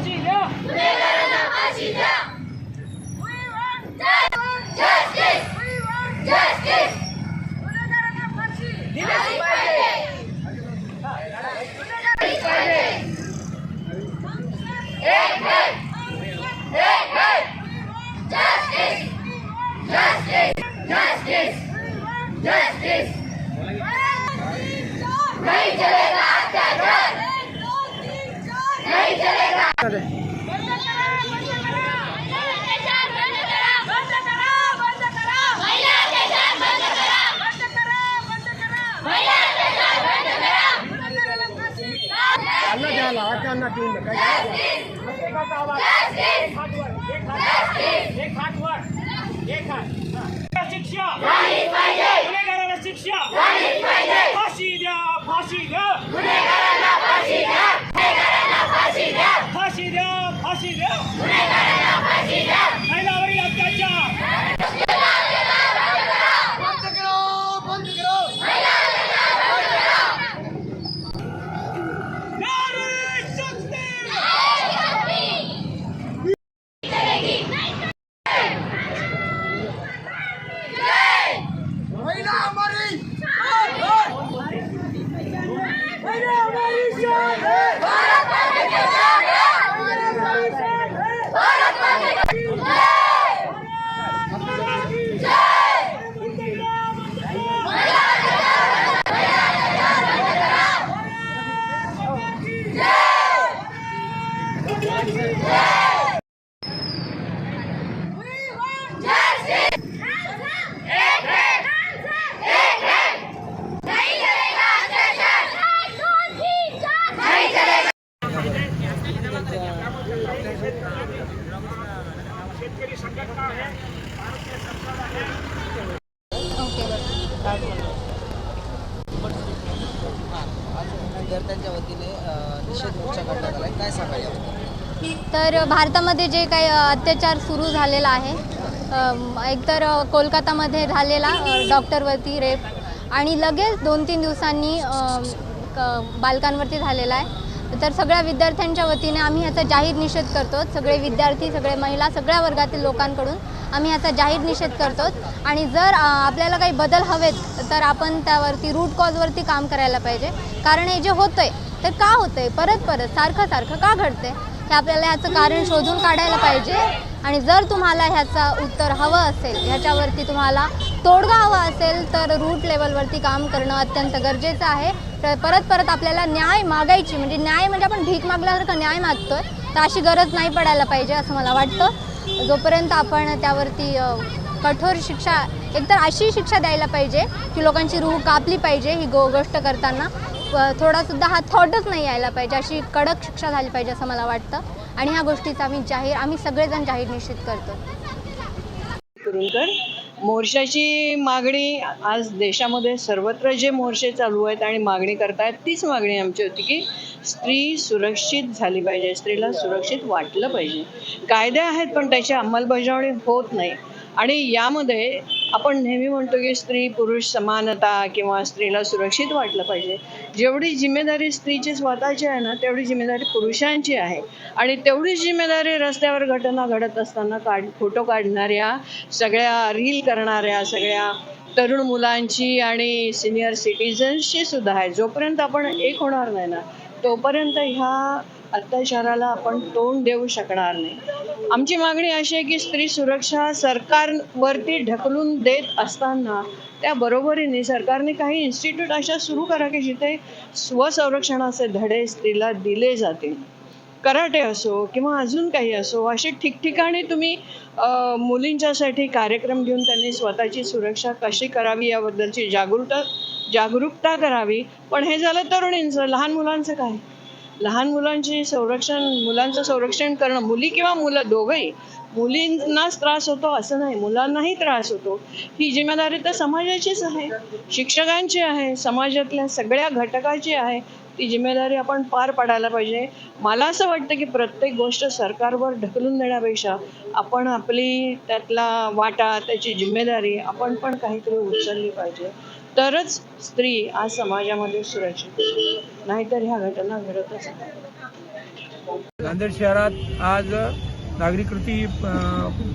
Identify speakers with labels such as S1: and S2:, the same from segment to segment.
S1: Hasina! Negara Hasina! We want justice! We want justice! Justice! Justice! Justice! Justice! Justice! वर एक हात हा. शिक्षा गुन्हेगाराला शिक्षा फाशी द्या फाशी द्या महिलावरील अत्याचार नारी शक्ती
S2: महिला हमारी महिला हमारी शान है भारत माता की शान है महिला हमारी शान है भारत माता की
S1: शेतकरी संघटना आहे भारतीय सरकार आहे.
S3: विद्यार्थ्यांच्या वतीने अ, निषेध मोर्चा काढण्यात आला काय सांगाल याबद्दल?
S4: तर भारतामध्ये जे काही अत्याचार सुरू झालेला आहे एकतर कोलकातामध्ये झालेला डॉक्टरवरती रेप आणि लगेच दोन तीन दिवसांनी बालकांवरती झालेला आहे. तर सगळ्या विद्यार्थ्यांच्या वतीने आम्ही याचा जाहीर निषेध करतो. सगळे विद्यार्थी सगळे महिला सगळ्या वर्गातील लोकांकडून आम्ही याचा जाहीर निषेध करतो. आणि जर आपल्याला काही बदल हवेत तर आपण त्यावरती रूट कॉजवरती काम करायला पाहिजे. कारण हे जे होतंय तर का होतंय? परत परत सारखं सारखं का घडतंय? हे आपल्याला ह्याचं कारण शोधून काढायला पाहिजे. आणि जर तुम्हाला ह्याचा उत्तर हवं असेल ह्याच्यावरती तुम्हाला तोडगा हवा असेल तर रूट लेवलवरती काम करणं अत्यंत गरजेचं आहे. परत परत आपल्याला न्याय मागायची म्हणजे न्याय म्हणजे आपण भीक मागल्यासारखं न्याय मागतोय. तर अशी गरज नाही पडायला पाहिजे असं मला वाटतं. जोपर्यंत आपण त्यावरती कठोर शिक्षा एकतर अशी शिक्षा द्यायला पाहिजे की लोकांची रूह कापली पाहिजे ही गो गोष्ट करताना. थोडासुद्धा हा थॉटच नाही यायला पाहिजे अशी कडक शिक्षा झाली पाहिजे असं मला वाटतं. आणि ह्या गोष्टीचा आम्ही जाहीर आम्ही सगळेजण जाहीर निश्चित करतो
S5: मोर्चाची मागणी आज देशामध्ये सर्वत्र जे मोर्चे चालू आहेत आणि मागणी करतायत तीच मागणी आमची होती की स्त्री सुरक्षित झाली पाहिजे स्त्रीला सुरक्षित वाटलं पाहिजे. कायदे आहेत पण त्याची अंमलबजावणी होत नाही. आणि यामध्ये आपण नेहमी म्हणतो की स्त्री पुरुष समानता किंवा स्त्रीला सुरक्षित वाटलं पाहिजे. जेवढी जिम्मेदारी स्त्रीची स्वतःची आहे ना तेवढी जिम्मेदारी पुरुषांची आहे. आणि तेवढीच जिम्मेदारी रस्त्यावर घटना घडत असताना काढ फोटो काढणाऱ्या सगळ्या रील करणाऱ्या सगळ्या तरुण मुलांची आणि सिनियर सिटीजन्सची सुद्धा आहे. जोपर्यंत आपण एक होणार नाही ना तोपर्यंत ह्या अत्याचाराला आपण तोंड देऊ शकणार नाही. आमची मागणी अशी आहे की स्त्री सुरक्षा सरकारवरती ढकलून देत असताना त्या बरोबरीने सरकारने काही इन्स्टिट्यूट अशा सुरू करा की जिथे स्वसंरक्षणाचे धडे स्त्रीला दिले जातील. कराटे असो किंवा अजून काही असो असे ठिकठिकाणी तुम्ही मुलींच्यासाठी कार्यक्रम घेऊन त्यांनी स्वतःची सुरक्षा कशी करावी याबद्दलची जागरूकता जागरूकता करावी. पण हे झालं तरुणींचं लहान मुलांचं काय? लहान मुलांची संरक्षण मुलांचं संरक्षण करणं मुली किंवा मुलं दोघंही मुलींनाच त्रास होतो असं नाही मुलांनाही त्रास होतो. ही जिम्मेदारी तर समाजाचीच आहे. शिक्षकांची आहे समाजातल्या सगळ्या घटकाची आहे. ती जिम्मेदारी आपण पार पाडायला पाहिजे. मला असं वाटतं की प्रत्येक गोष्ट सरकारवर ढकलून देण्यापेक्षा आपण आपली त्यातला वाटा त्याची जिम्मेदारी आपण पण काहीतरी उचलली पाहिजे. तरच स्त्री आज समाजामध्ये सुरक्षित नाहीतर ह्या घटना घडतच
S6: नांदेड शहरात आज नागरी कृती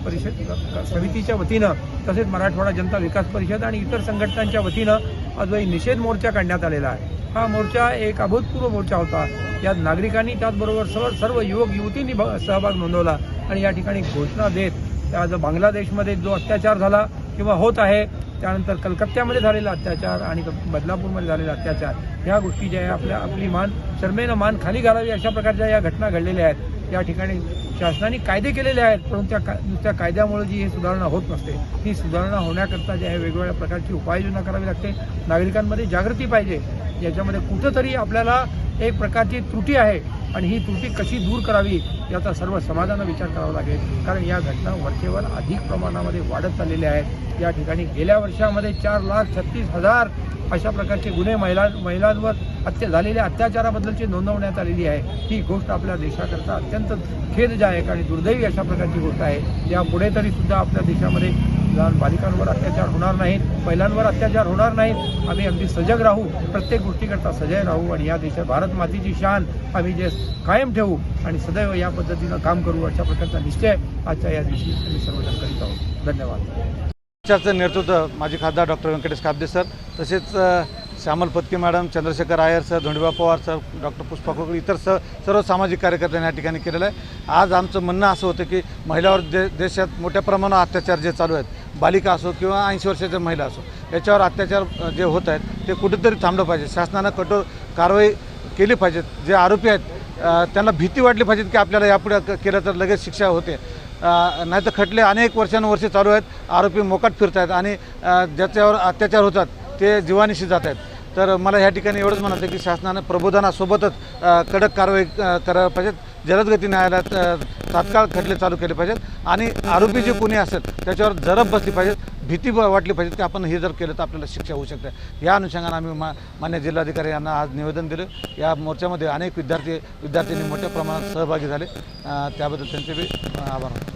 S6: परिषद समितीच्या वतीनं तसेच मराठवाडा जनता विकास परिषद आणि इतर संघटनांच्या वतीनं आज एक निषेध मोर्चा काढण्यात आलेला आहे. हा मोर्चा एक अभूतपूर्व मोर्चा होता. यात नागरिकांनी त्याचबरोबर सर्व सर्व युवक युवतींनी सहभाग नोंदवला आणि या ठिकाणी घोषणा देत आज बांगलादेशमध्ये जो अत्याचार झाला किंवा होत आहे त्यानंतर कलकत्त्यामध्ये झालेला अत्याचार आणि बदलापूरमध्ये झालेला अत्याचार या गोष्टी ज्या आहे आपल्या आपली मान शर्मेनं मान खाली घालावी अशा प्रकारच्या या घटना घडलेल्या आहेत. या ठिकाणी शासनाने कायदे केलेले आहेत परंतु त्या का नुसत्या कायद्यामुळे जी ही सुधारणा होत नसते ती सुधारणा होण्याकरता जे आहे वेगवेगळ्या प्रकारची उपाययोजना करावी लागते. नागरिकांमध्ये जागृती पाहिजे. याच्यामध्ये कुठंतरी आपल्याला एक प्रकारची त्रुटी आहे. आणि ही त्रुटी कशी दूर करावी याचा सर्व समाजानं विचार करावा लागेल. कारण या घटना वरचेवर अधिक प्रमाणामध्ये वाढत चाललेल्या आहेत. या ठिकाणी गेल्या वर्षामध्ये चार लाख छत्तीस हजार अशा प्रकारचे गुन्हे महिला महिलांवर अत्या झालेल्या अत्याचाराबद्दलची नोंदवण्यात आलेली आहे. ही गोष्ट आपल्या देशाकरता अत्यंत खेददायक आणि दुर्दैवी अशा प्रकारची गोष्ट आहे. यापुढे तरी सुद्धा आपल्या देशामध्ये लहान बालिकांवर अत्याचार होणार नाहीत महिलांवर अत्याचार होणार नाहीत. आम्ही अगदी सजग राहू प्रत्येक गोष्टीकरता सजग राहू आणि या देशात भारत मातेची शान आम्ही जे कायम ठेवू आणि सदैव या पद्धतीनं काम करू अशा प्रकारचा निश्चय आजच्या या दिवशी आम्ही सर्वजण करीत आहोत. धन्यवाद.
S7: मोर्चाचं नेतृत्व माजी खासदार डॉक्टर व्यंकटेश काब्दे सर तसेच Shyamal Patke madam Chandrashekhar Iyer sir Dhondiba Pawar sir doctor Pushpa Khokale इतर स सर्व सामाजिक कार्यकर्त्यांनी या ठिकाणी केलेलं आहे. आज आमचं म्हणणं असं होतं की महिलावर दे देशात मोठ्या प्रमाणावर अत्याचार जे चालू आहेत बालिका असो किंवा ऐंशी वर्षाच्या महिला असो याच्यावर अत्याचार जे होत आहेत ते कुठेतरी थांबलं पाहिजे. शासनानं कठोर कारवाई केली पाहिजे. जे आरोपी आहेत त्यांना भीती वाटली पाहिजे की आपल्याला यापुढे केलं तर लगेच शिक्षा होते. नाही तर खटले अनेक वर्षानुवर्षे चालू आहेत आरोपी मोकाट फिरत आहेत आणि ज्याच्यावर अत्याचार होतात ते जीवानिशी जात आहेत. तर मला ह्या ठिकाणी एवढंच म्हणायचं की शासनानं प्रबोधनासोबतच कडक कारवाई करायला पाहिजेत. जलदगती न्यायालयात तात्काळ खटले चालू केले पाहिजेत. आणि आरोपी जे कोणी असेल त्याच्यावर जरब बसली पाहिजेत. भीती ब- वाटली पाहिजे की आपण हे जर केलं तर आपल्याला शिक्षा होऊ शकते. या अनुषंगानं आम्ही मा मान्य जिल्हाधिकारी यांना आज निवेदन दिलं. या मोर्चामध्ये अनेक विद्यार्थी विद्यार्थ्यांनी मोठ्या प्रमाणात सहभागी झाले. त्याबद्दल त्यांचे बी आभार